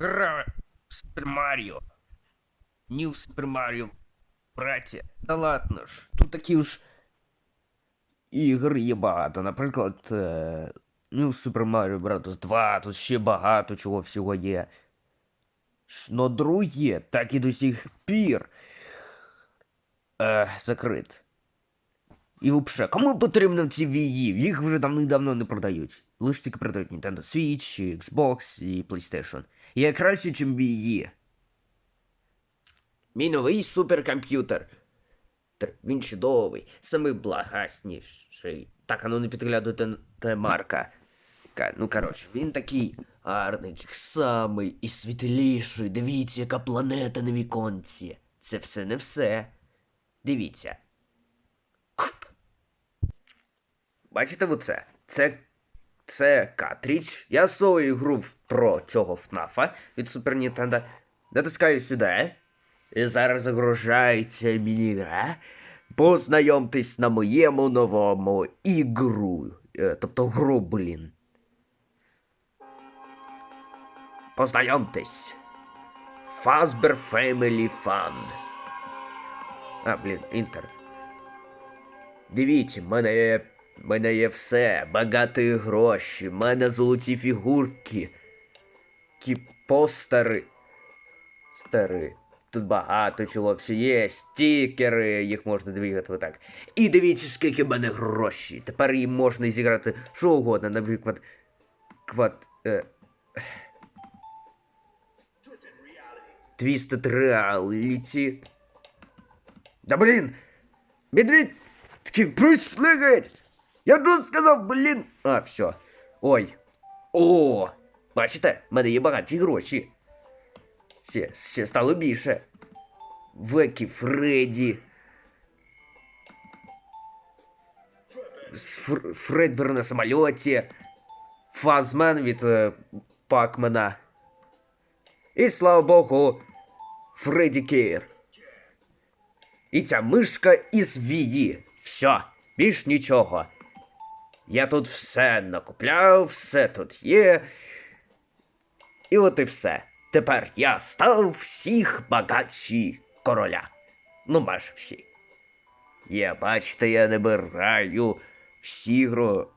Гра Супер Маріо. New Super Mario. Браття. Та ладно ж. Тут такі ж ігор є багато. Наприклад, е, New Super Mario Bros. 2, тут ще багато чого всього є. Ш- Но друге, так і до сих пір. Е, закрит. І взагалі, кому потрібно ці Wii? Їх вже давно-давно не продають. Лише тільки продають Nintendo Switch, Xbox і PlayStation. Є краще, ніж Wii. Мій новий суперкомп'ютер. Він чудовий, самий благасніший. Так, а ну не підглядуйте те Марка. Ну, коротше, він такий гарний, самий і світліший. Дивіться, яка планета на віконці. Це все не все. Дивіться. Куп. Бачите оце? Це. Це картридж. Я свою гру про цього ФНАФа від Super Nintendo. Натискаю сюди. І зараз загружається міні-гра. Познайомтесь на моєму новому ігру. Е, Тобто гру, блін. Познайомтесь. Fazbear Family Fun. А, блін, інтер. Дивіться, мене. В мене є все, багаті гроші, мене золоті фігурки. Ті постери. Стари. Тут багато чого всі є, стікери, їх можна двигати отак. І дивіться, скільки в мене гроші. Тепер їм можна зіграти що угодно, наприклад. Квад. Е... Twisted Reality. Да блін! Медведь! Такий прислигать! Я тут сказав, блін! А, все. Ой. О! Бачите, в мене є багаті гроші. Ще, ще стало більше. Векі Фредді. Фр- Фредбер на самольоті. Фазмен від е, Пакмена. І слава Богу, Фредді Кейр. І ця мишка із Вії. Все, більш нічого. Я тут все накупляв, все тут є. І от і все. Тепер я став всіх багатші короля. Ну, майже всі. Я, бачите, я не бираю всі гро.